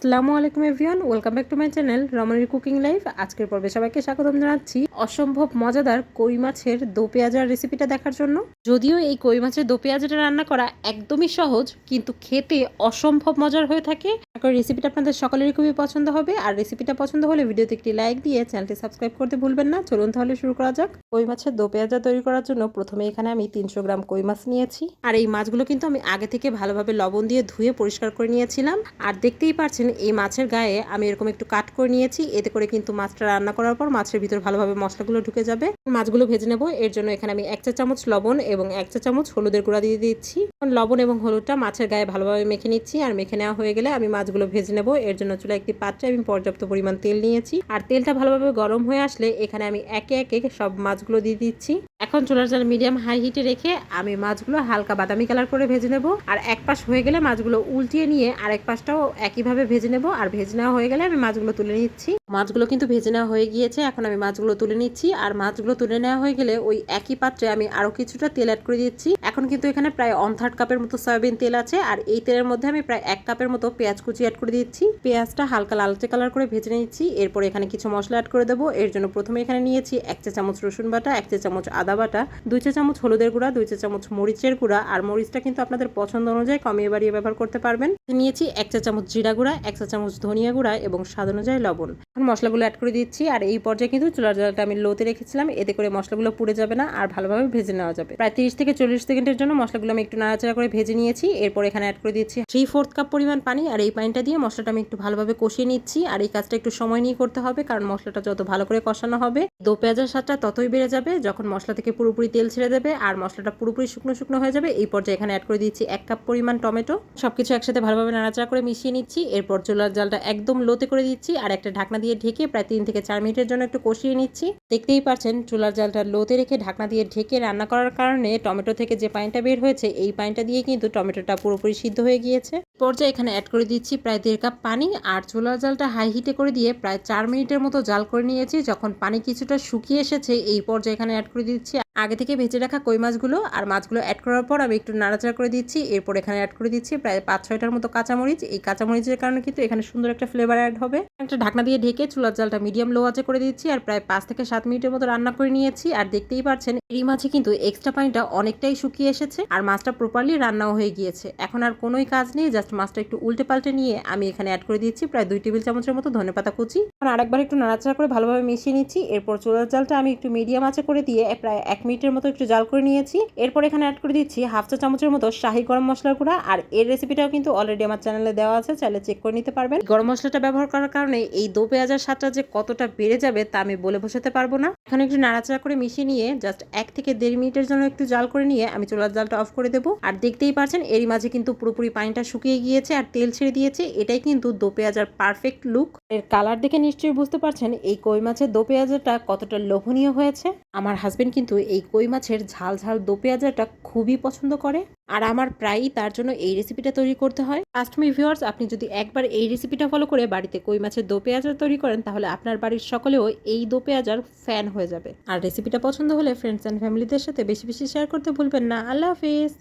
আসসালামু আলাইকুম everyone, welcome back to my channel রমণীর কুকিং লাইফ। আজকের পর্বে সবাইকে স্বাগতম জানাচ্ছি। অসম্ভব মজাদার কই মাছের দো পেঁয়াজার রেসিপিটা দেখার জন্য। যদিও এই কই মাছের দো পেঁয়াজাটা রান্না করা একদমই সহজ, কিন্তু খেতে অসম্ভব মজার হয়ে থাকে। এখন রেসিপিটা আপনাদের সকলেরই খুবই পছন্দ হবে, আর রেসিপিটা পছন্দ হলে ভিডিওতে একটি লাইক দিয়ে চ্যানেলটি সাবস্ক্রাইব করতে ভুলবেন না। চলুন তাহলে শুরু করা যাক। কই মাছের দো পেঁয়াজা তৈরি করার জন্য প্রথমে এখানে আমি তিনশো গ্রাম কই মাছ নিয়েছি। আর এই মাছগুলো কিন্তু আমি আগে থেকে ভালোভাবে লবণ দিয়ে ধুয়ে পরিষ্কার করে নিয়েছিলাম। আর দেখতেই পাচ্ছেন, এই মাছের গায়ে আমি এরকম একটু কাট করে নিয়েছি। এতে করে কিন্তু মাছটা রান্না করার পর মাছের ভিতর ভালোভাবে মশলাগুলো ঢুকে যাবে। মাছগুলো ভেজে নেব। এর জন্য এখানে আমি এক চা চামচ লবণ এবং এক চা চামচ হলুদের গুঁড়া দিয়ে দিচ্ছি। লবণ এবং হলুদটা মাছের গায়ে ভালোভাবে মেখে নিচ্ছি। আর মেখে নেওয়া হয়ে গেলে আমি মাছগুলো ভেজে নেব। এর জন্য চুলা একটি পাত্রে আমি পর্যাপ্ত পরিমাণ তেল নিয়েছি। আর তেলটা ভালোভাবে গরম হয়ে আসলে এখানে আমি একে একে সব মাছগুলো দিয়ে দিচ্ছি। এখন চুলার জাল মিডিয়াম হাই হিটে রেখে আমি মাছগুলো হালকা বাদামি কালার করে ভেজে নেব। আর এক পাশ হয়ে গেলে মাছগুলো উল্টিয়ে নিয়ে আর এক পাশটাও একইভাবে ভেজে নেব। আর ভেজে নেওয়া হয়ে গেলে আমি মাছগুলো তুলে নিচ্ছি। মাছগুলো কিন্তু ভেজে নেওয়া হয়ে গিয়েছে। এখন আমি মাছগুলো তুলে নিচ্ছি। আর মাছগুলো তুলে নেওয়া হয়ে গেলে ওই একই পাত্রে আমি আরও কিছুটা তেল অ্যাড করে দিচ্ছি। এখন কিন্তু এখানে প্রায় অন থার্ড কাপের মতো সয়াবিন তেল আছে, আর এই তেলের মধ্যে আমি প্রায় এক কাপের মতো পেঁয়াজ কুচি অ্যাড করে দিচ্ছি। পেঁয়াজটা হালকা লালচে কালার করে ভেজে নিচ্ছি। এরপর এখানে কিছু মশলা অ্যাড করে দেবো। এর জন্য প্রথমে এখানে নিয়েছি এক চা চামচ রসুন বাটা, এক চা চামচ আদা বাটা, দুই চা চামচ হলুদের গুঁড়া, দুই চা চামচ মরিচের গুঁড়া, আর মরিচটা কিন্তু আপনাদের পছন্দ অনুযায়ী কমিয়ে বাড়িয়ে ব্যবহার করতে পারবেন। নিয়েছি এক চা চামচ জিরা গুঁড়া, এক চা চামচ ধনিয়া গুঁড়া এবং স্বাদ অনুযায়ী লবণ। এখন মশলাগুলো অ্যাড করে দিচ্ছি, আর এই পর্যায়ে কিন্তু চুলার জালটা আমি লোতে রেখেছিলাম। এতে করে মশলাগুলো পুড়ে যাবে না, আর ভালোভাবে ভেজে নেওয়া যাবে। প্রায় তিরিশ থেকে চল্লিশ সেকেন্ডের জন্য মশলাগুলো আমি একটু নাড়াচাড়া করে ভেজে নিয়েছি। এরপর এখানে অ্যাড করে দিচ্ছি থ্রি ফোর্থ কাপ পরিমাণ পানি। আর এই পানিটা দিয়ে মশলাটা আমি একটু ভালোভাবে কষিয়ে নিচ্ছি। আর এই কাজটা একটু সময় নিয়ে করতে হবে, কারণ মশলাটা যত ভালো করে কষানো হবে দো পেঁয়াজের স্বাদটা ততই বেড়ে যাবে যখন মশলা থেকে পুরোপুরি তেল ছেড়ে দেবে আর মশলাটা পুরোপুরি শুকনো শুকনো হয়ে যাবে। এই পর্যায়ে এখানে অ্যাড করে দিচ্ছি এক কাপ পরিমাণ টমেটো। সবকিছু একসাথে ভালোভাবে নাড়াচাড়া করে মিশিয়ে নিচ্ছি। এরপর চুলার জালটা একদম লোতে করে দিচ্ছি আর একটা ঢাকনা দিয়ে ঢেকে প্রায় তিন থেকে চার মিনিটের জন্য একটু কষিয়ে নিচ্ছি। দেখতেই পাচ্ছেন চুলার জালটা লোতে রেখে ঢাকনা দিয়ে ঢেকে রান্না করার কারণে টমেটো থেকে যে পানিটা বের হয়েছে, এই পানিটা দিয়ে কিন্তু টমেটোটা পুরোপুরি সিদ্ধ হয়ে গিয়েছে। পর্যায়ে এখানে অ্যাড করে দিচ্ছি প্রায় দেড় কাপ পানি আর চুলার জালটা হাই হিটে করে দিয়ে প্রায় চার মিনিটের মতো জাল করে নিয়েছি। যখন পানি কিছুটা শুকিয়ে এসেছে, এই পর্যায়ে এখানে অ্যাড করে দিচ্ছি আগে থেকে ভেজে রাখা কই মাছগুলো আর মাছগুলো অ্যাড করার পর আমি একটু নাড়াচাড়া করে দিচ্ছি। এরপর এখানে অ্যাড করে দিচ্ছি প্রায় পাঁচ ছয়টার মতো কাঁচামরিচ। এই কাঁচামরিচের কারণে কিন্তু এখানে সুন্দর একটা ফ্লেভার অ্যাড হবে। একটা ঢাকনা দিয়ে ঢেকে চুলার জালটা মিডিয়াম লো আঁচে করে দিচ্ছি আর প্রায় পাঁচ থেকে সাত মিনিটের মতো রান্না করে নিয়েছি। আর দেখতেই পাচ্ছেন, এই মাছে কিন্তু এক্সট্রা পানিটা অনেকটাই শুকিয়ে এসেছে আর মাছটা প্রপারলি রান্নাও হয়ে গিয়েছে। এখন আর কোনোই কাজ নেই জাস্ট মাছটা একটু উল্টে পাল্টে নিয়ে আমি এখানে অ্যাড করে দিয়েছি। প্রায় দুই টেবিল চামচের মতো ধনেপাতা কুচি। আরেকবার একটু নাড়াচাড়া করে ভালোভাবে মিশিয়ে নিচ্ছি। এরপর চুলার জালটা আমি একটু মিডিয়াম আঁচে করে দিয়ে প্রায় এক মিনিটের মতো একটু জাল করে নিয়েছি। এরপর এখানে অ্যাড করে দিচ্ছি হাফ চা চামচের মতো শাহি গরম মশলার গুঁড়া। আর এর রেসিপিটাও কিন্তু অলরেডি আমার চ্যানেলে দেওয়া আছে, চাইলে চেক করে নিতে পারবেন। গরম মশলাটা ব্যবহার করার কারণে এই দো পেঁয়াজের স্বাদটা যে কতটা বেড়ে যাবে তা আমি বলে বোঝাতে পারব না। এখানে একটু নাড়াচাড়া করে মিশিয়ে নিয়ে জাস্ট এক থেকে দেড় মিনিটের জন্য একটু জাল করে নিয়ে আমি চুলার জালটা অফ করে দেবো। আর দেখতেই পাচ্ছেন, এরই মাঝে কিন্তু পুরোপুরি পানিটা শুকিয়ে গিয়েছে আর তেল ছেড়ে দিয়েছে। এটাই কিন্তু দো পেঁয়াজার পারফেক্ট লুক এর কালার দেখে নিশ্চয়ই বুঝতে পারছেন, এই কই মাছের দো পেঁয়াজাটা কতটা লোভনীয় হয়েছে। আমার হাজবেন্ড কিন্তু এই কই মাছের ঝাল ঝাল দো পেঁয়াজাটা খুবই পছন্দ করে, আর আমার প্রায়ই তার জন্য এই রেসিপিটা তৈরি করতে হয়। ফার্স্ট মি ভিউয়ার্স আপনি যদি একবার এই রেসিপিটা ফলো করে বাড়িতে কই মাছের দো পেঁয়াজা তৈরি করেন, তাহলে আপনার বাড়ির সকলেও এই দো পেঁয়াজার ফ্যান হয়ে যাবে। আর রেসিপিটা পছন্দ হলে ফ্রেন্ডস অ্যান্ড ফ্যামিলিদের সাথে বেশি বেশি শেয়ার করতে ভুলবেন না। আল্লাহ হাফিজ!